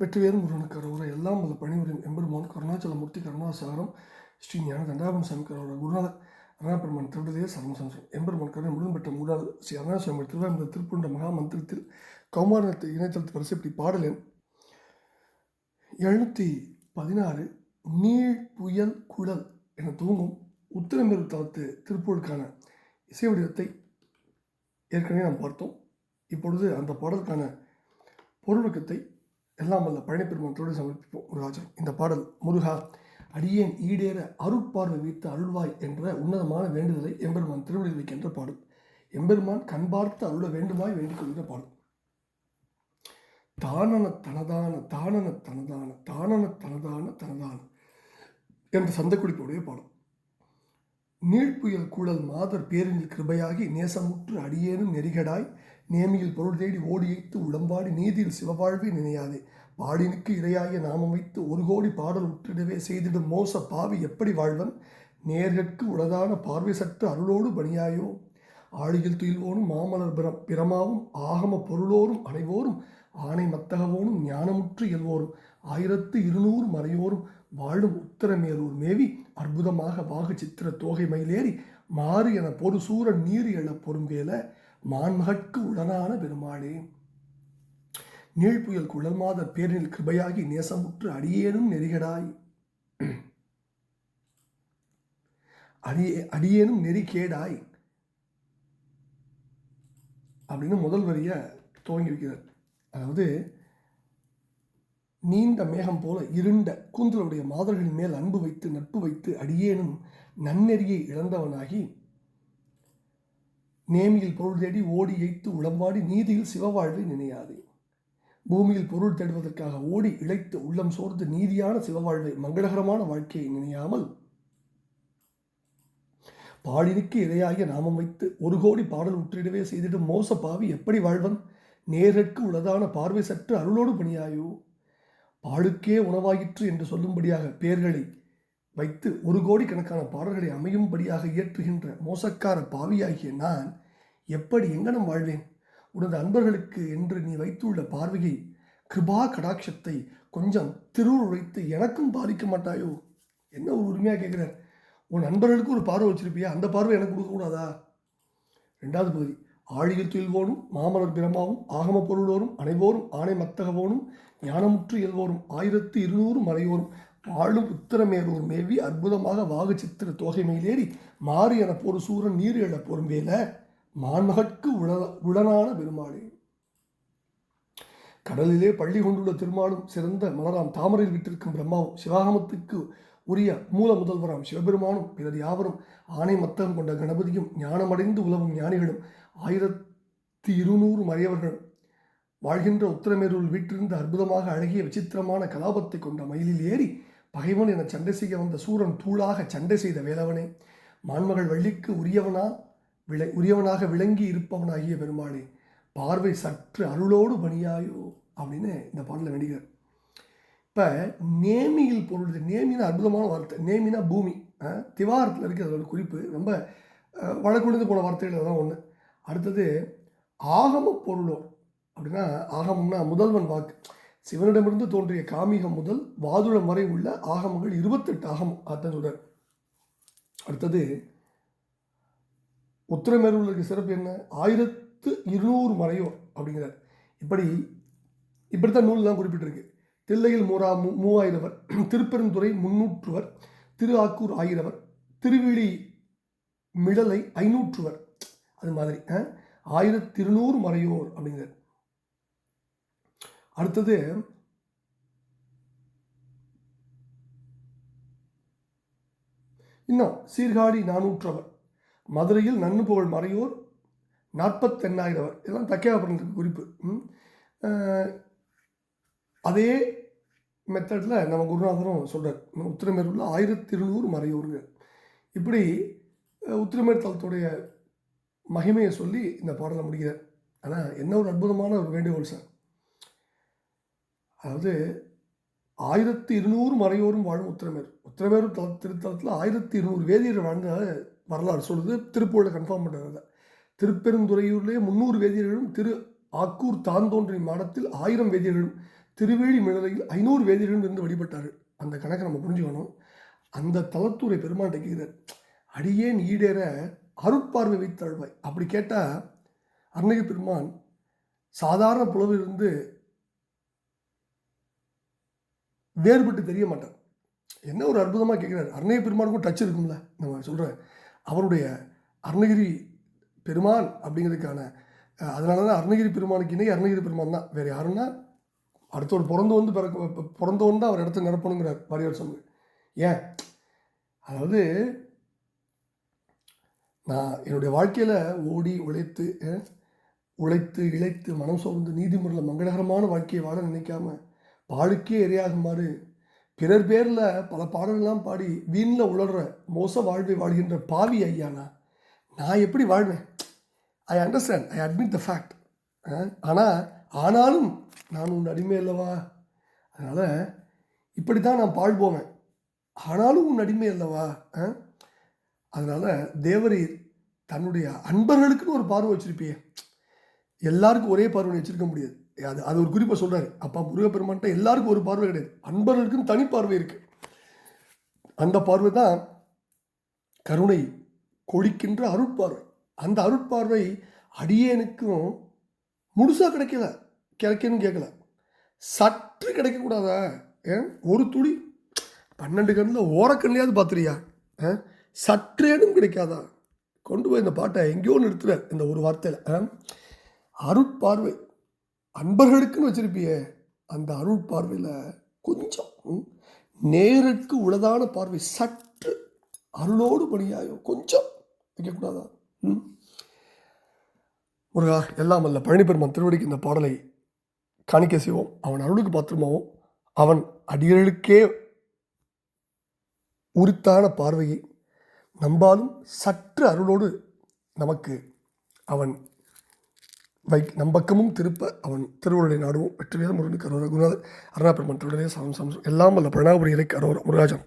வெற்றிவேறும் முருகனுக்கு அரோர எல்லாம் வல்ல பணிபுரியும் எம்பெருமான் கருணாச்சலமூர்த்தி கருணாசாரம் ஸ்ரீ ஞான தண்டாபன் சாமி கரோர குருநாதர் அருணாபெருமான் திருடதே சரணம் சம்சம் எம்பெருமான் கருணை முருகன் பெற்ற மூடாது ஸ்ரீ அருணாசாமி திருவாரூர் திருப்புண்ட மகாமந்திரத்தில் கௌமாரத்தை இணையதளத்து பரிசு பாடல் எண் எழுநூற்றி பதினாறு நீழ் புயல் குழல் என தூங்கும் உத்திரமேறு தளத்து திருப்பூருக்கான இசை வடிவத்தை ஏற்கனவே நாம் பார்த்தோம். இப்பொழுது அந்த பாடலுக்கான பொருளுக்கத்தை எல்லாம் வல்ல பழனிப்பெருமானத்தோடு சமர்ப்பிப்போம். முருகாச்சலம் இந்த பாடல் முருகா அடியேன் ஈடேற அருட்பார்வை வைத்து அருள்வாய் என்ற உன்னதமான வேண்டுதலை எம்பெருமான் திருவிழி வைக்கின்ற பாடல். எம்பெருமான் கண் பார்த்து அருள வேண்டுமாய் வேண்டிக் கொள்கிற பாடல். தானன தனதான தானன தனதான தானன தனதான தனதான என்ற சந்தக்குறிப்புடைய பாடல். நீழ்ப்புயல் கூழல் மாதர் பேரினில் கிருபையாகி நேசமுற்று அடியேனும் நெறிகடாய் நேமியில் பொருள் தேடி ஓடியைத்து உளம்பாடி நீதியில் சிவவாழ்வை நினையாதே. பாடினுக்கு இரையாகிய நாமம் வைத்து ஒரு கோடி பாடல் உற்றிடவே செய்திடும் மோச பாவி எப்படி வாழ்வன்? நேர்கட்கு உளதான பார்வை சற்று அருளோடு பணியாயோ? ஆழியில் துயில்வோனும் மாமலர் பிர பிரமாவும் ஆகம பொருளோரும் அனைவோரும் ஆணை மத்தகவோனும் ஞானமுற்று இயல்வோரும் ஆயிரத்து இருநூறு மறையோரும் வாழும் உத்தரமேரூர் மேவி அற்புதமாக வாகு சித்திர தோகை மயிலேறி மாறு என பொறு சூரன் நீர் எழ பொறும்பேல மான்மகற்கு உடனான பெருமாளே. நீழ்புயல் குழல் மாத பேரினில் கிருபையாகி நேசமுற்று அடியேனும் நெறிகடாய். அடியே அடியேனும் நெறிகேடாய். அப்படின்னு முதல் வரிய துவங்கி வைக்கிறார் அதாவது நீண்ட மேகம் போல இருண்ட கூந்தலுடைய மாதர்களின் மேல் அன்பு வைத்து நட்பு வைத்து அடியேனும் நன்னெறியை இழந்தவனாகி நேமியில் பொருள் தேடி ஓடி எய்த்து உளம்பாடி நீதியில் சிவவாழ்வை நினையாதே. பூமியில் பொருள் தேடுவதற்காக ஓடி இழைத்து உள்ளம் சோர்ந்து நீதியான சிவவாழ்வை மங்களகரமான வாழ்க்கையை நினையாமல் பாடினுக்கு இரையாகிய நாமம் வைத்து ஒரு கோடி பாடல் உற்றிடவே செய்திடும் மோச பாவி எப்படி வாழ்வன்? நேரற்கு உளதான பார்வை சற்று அருளோடு பணியாயோ? பாடுக்கே உணவாயிற்று என்று சொல்லும்படியாக பெயர்களை வைத்து ஒரு கோடி கணக்கான பாடல்களை அமையும்படியாக இயற்றுகின்ற மோசக்கார பாவியாகிய நான் எப்படி எங்கனம் வாழ்வேன்? உனது அன்பர்களுக்கு என்று நீ வைத்துள்ள பார்வையை கிருபா கடாட்சத்தை கொஞ்சம் திருவுள் உழைத்து எனக்கும் பாதிக்க மாட்டாயோ? என்ன ஒரு உரிமையாக கேட்குறார்? உன் நண்பர்களுக்கு ஒரு பார்வை வச்சிருப்பியா? அந்த பார்வை எனக்கு கொடுக்கக்கூடாதா ரெண்டாவது பகுதி. ஆழியில் துயில்வோனும் மாமலர் பிரமாவும் ஆகம பொருளோரும் அனைவோரும் ஆணை மத்தகவோனும் ஞானமுற்று இயல்வோரும் ஆயிரத்து இருநூறு மலையோரும் ஆளும் உத்தரமேரூர் மேவி அற்புதமாக வாகு சித்திர தோகை மேலேறி மாறு என பொறு சூரன் நீர் எழ பொறும்பேல மான்மகற்கு உள உளனான பெருமாளே. கடலிலே பள்ளி கொண்டுள்ள திருமாலும் சிறந்த மலராம் தாமரையில் விட்டிருக்கும் பிரம்மாவும் சிவாகமத்துக்கு உரிய மூல முதல்வராம் சிவபெருமானும் பிறர் யாவரும் ஆணை மத்தகம் கொண்ட கணபதியும் ஞானமடைந்து உலவும் ஞானிகளும் ஆயிரத்தி இருநூறு மறையவர்களும் வாழ்கின்ற உத்தரமேரூரில் வீட்டிலிருந்து அற்புதமாக அழகிய விசித்திரமான கலாபத்தை கொண்ட மயிலில் ஏறி பகைவன் என சண்டை செய்ய வந்த சூரன் தூளாக சண்டை செய்த வேலவனே. மான்மகள் வள்ளிக்கு உரியவனா? விளை உரியவனாக விளங்கி இருப்பவனாகிய பெருமாளே பார்வை சற்று அருளோடு பணியாயோ அப்படின்னு இந்த பாடலில் வேண்டுகிறார் இப்போ நேமியில் பொருள் நேமினா அற்புதமான வார்த்தை நேமினா பூமி திவாரத்தில் இருக்கிற அதோட குறிப்பு ரொம்ப வழக்குழுந்து போன வார்த்தைகள் தான் ஒன்று அடுத்தது ஆகம பொருளோ அப்படின்னா ஆகமம்னா முதல்வன் வாக்கு. சிவனிடமிருந்து தோன்றிய காமிகம் முதல் வாதுளம் வரை உள்ள ஆகமங்கள் இருபத்தெட்டு ஆகமம் அதான் சொல்கிறார் அடுத்தது உத்தரமேரூருக்கு சிறப்பு என்ன? ஆயிரத்து இருநூறு மறையோர் அப்படிங்கிறார். இப்படி இப்படித்தான் நூல்லாம் குறிப்பிட்டிருக்கு. தில்லையில் மூரா மூ மூவாயிரவர். திருப்பெருந்துறை முன்னூற்றுவர். திரு ஆக்கூர் ஆயிரவர். திருவிழி மிடலை ஐநூற்றுவர். அது மாதிரி ஆயிரத்தி இருநூறு மறையோர் அப்படிங்கிறார். அடுத்தது இன்னும் சீர்காழி நானூற்றவர். மதுரையில் நன்னு புகழ் மறையோர் நாற்பத்தெண்ணாயிரவர். இதெல்லாம் தக்கையாபுரத்துக்கு குறிப்பு. அதே மெத்தடில் நம்ம குருநாதரும் சொல்கிறார் உத்திரமேரூரில் ஆயிரத்தி இருநூறு மறையோருங்க. இப்படி உத்திரமேர் தளத்துடைய மகிமையை சொல்லி இந்த பாடலை முடிகிறார் ஆனால் என்ன ஒரு அற்புதமான ஒரு வேண்டுகோள் சார். அதாவது ஆயிரத்தி இருநூறு மறையோரும் வாழும் உத்திரமேர் உத்திரமேரு தல திருத்தலத்தில் ஆயிரத்தி இருநூறு வேதியர் வாழ்ந்த வரலாறு சொல்லுது திருப்பூரில் கன்ஃபார்ம் பண்ணுறத திருப்பெருந்துறையூர்லேயே முந்நூறு வேதியர்களும் திரு ஆக்கூர் தாந்தோன்றி மாடத்தில் ஆயிரம் வேதியர்களும் திருவேலி மிளலையில் ஐநூறு வேதியர்களும் இருந்து வழிபட்டார் அந்த கணக்கை நம்ம புரிஞ்சுக்கணும். அந்த தலத்தூரை பெருமான் கேட்கிறார் அடியேன் ஈடேற அருட்பார்வை வைத்தாழ்வாய் அப்படி கேட்டால் அருணகிரி பெருமான் சாதாரண புலவிலிருந்து வேறுபட்டு தெரிய மாட்டார். என்ன ஒரு அற்புதமாக கேட்குறாரு. அருணகிரி பெருமானுக்கும் டச் இருக்கும்ல. நம்ம சொல்கிறேன் அவருடைய அருணகிரி பெருமான் அப்படிங்கிறதுக்கான அதனால தான் அருணகிரி பெருமானுக்கு இணை அருணகிரி பெருமான் தான். வேறு யாருன்னா அடுத்தவர் பிறந்து வந்து பிறக்க பிறந்தவன் தான் அவர் இடத்த நிரப்பணுங்கிறார் வாரியார் சொன்ன ஏன்? அதாவது நான் என்னுடைய வாழ்க்கையில் ஓடி உழைத்து உழைத்து இழைத்து மனம் சோர்ந்து நீதிமுறையில் மங்களகரமான வாழ்க்கையை வாழ நினைக்காம பாழுக்கே எரியாகுமாறு பிறர் பேரில் பல பாடல்கள்லாம் பாடி வீணில் உழற மோச வாழ்வை வாழ்கின்ற பாவி ஐயானா நான் எப்படி வாழ்வேன்? I understand I admit the fact ஆனால் ஆனாலும் நான் உன் அடிமை அல்லவா? அதனால் இப்படி தான் நான் பாழ் போவேன். ஆனாலும் உன் அடிமை அல்லவா? அதனால் தேவரீர் தன்னுடைய அன்பர்களுக்குன்னு ஒரு பார்வை வச்சுருப்பியே. எல்லாருக்கும் ஒரே பார்வை வச்சிருக்க முடியாது. அது அது ஒரு குறிப்பை சொல்கிறாரு அப்பா முருகப்பெருமான்ட்ட எல்லாருக்கும் ஒரு பார்வை கிடையாது. அன்பர்களுக்கும் தனி பார்வை இருக்கு. அந்த பார்வை தான் கருணை கொடிக்கின்ற அருட்பார்வை. அந்த அருட்பார்வை அடியேனுக்கும் முழுசாக கிடைக்கல. கிடைக்கணும்னு கேட்கல சற்று கிடைக்கக்கூடாதா? ஏன் ஒரு துளி. பன்னெண்டு கண்ணில் ஓரக்கண்ணியாவது பார்த்துறியா? ஆ? சற்றேனும் கிடைக்காதா? கொண்டு போய் இந்த பாட்டை எங்கேயோ நிறுத்துற இந்த ஒரு வார்த்தையில். அருட்பார்வை. அன்பர்களுக்குன்னு வச்சுருப்பிய அந்த அருள் பார்வையில் கொஞ்சம் ம், நேருக்கு உளதான பார்வை சற்று அருளோடு பணியாயோ கொஞ்சம் வைக்கக்கூடாதா? ம். முருகா எல்லாம் அல்ல. பழனிப்பெருமான் திருவடிக்கு இந்த பாடலை காணிக்க செய்வோம். அவன் அருளுக்கு பாத்திரமாவும் அவன் அடிகளுக்கே உரித்தான பார்வையை நம்பாலும் சற்று அருளோடு நமக்கு அவன் வை நம்பக்கமும் திருப்ப அவன் திருவுருளை நாடுவோம். வெற்றிவேத முருகனுக்கு அரோர குருநாதர் அருணாபெருமன் திருவுடைய சமம் சமம் எல்லாம் வல்ல பிரணாபுரியரை இறைக்கு முருகாஜன்.